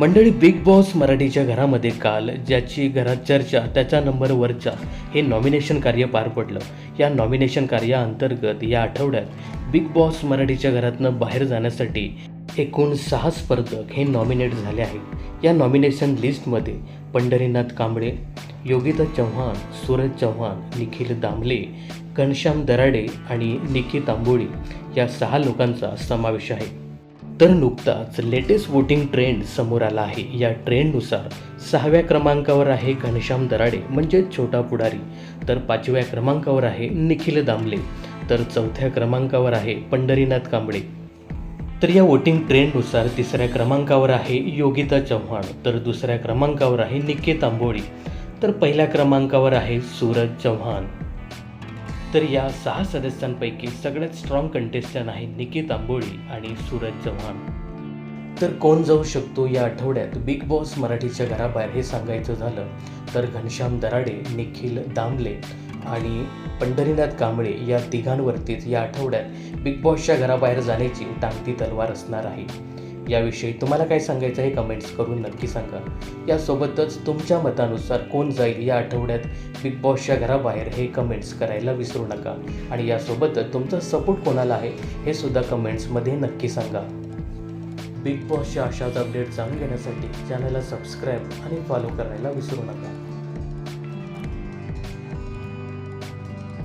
मंडळी big boss मराठीच्या घरामध्ये काल ज्याची घरात चर्चा त्याचा नंबर वरचा हे नॉमिनेशन कार्य पार पडलं. या नॉमिनेशन कार्याअंतर्गत या आठवड्यात बिग बॉस मराठीच्या घरातनं बाहेर जाण्यासाठी एकूण सहा स्पर्धक हे नॉमिनेट झाले आहेत. या नॉमिनेशन लिस्टमध्ये पंढरीनाथ कांबळे योगिता चव्हाण सूरज चव्हाण निखिल दामले घनश्याम दराडे आणि निकी तांबोळी या सहा लोकांचा समावेश आहे. तर नुकताच लेटेस्ट वोटिंग ट्रेंड समोर आला आहे. या ट्रेंडनुसार सहाव्या क्रमांकावर आहे घनश्याम दराडे म्हणजे छोटा पुढारी. तर पाचव्या क्रमांकावर आहे निखिल दामले. तर चौथ्या क्रमांकावर आहे पंढरीनाथ कांबळे. तर या वोटिंग ट्रेंडनुसार तिसऱ्या क्रमांकावर आहे योगिता चव्हाण. तर दुसऱ्या क्रमांकावर आहे निके आंबोळी. तर पहिल्या क्रमांकावर आहे सूरज चव्हाण. तर या सहा सदस्यांपैकी सगळ्यात स्ट्रॉंग कंटेस्टंट आहे निकेत तांबोळी आणि सूरज चव्हाण. तर कोण जाऊ शकतो या आठवड्यात बिग बॉस मराठीच्या घराबाहेर हे सांगायचं झालं तर घनश्याम दराडे निखिल दामले आणि पंढरीनाथ कांबळे या तिघांवरतीच या आठवड्यात बिग बॉसच्या घराबाहेर जाण्याची टांगती तलवार असणार आहे. याविषयी तुम्हाला काय सांगायचं हे कमेंट्स करून नक्की सांगा. यासोबतच तुमच्या मतानुसार कोण जाईल या आठवड्यात बिग बॉसच्या घराबाहेर हे कमेंट्स करायला विसरू नका. आणि यासोबतच तुमचा सपोर्ट कोणाला आहे हे सुद्धा कमेंट्समध्ये नक्की सांगा. बिग बॉसच्या अशाच अपडेट जाणून घेण्यासाठी चॅनलला सबस्क्राईब आणि फॉलो करायला विसरू नका.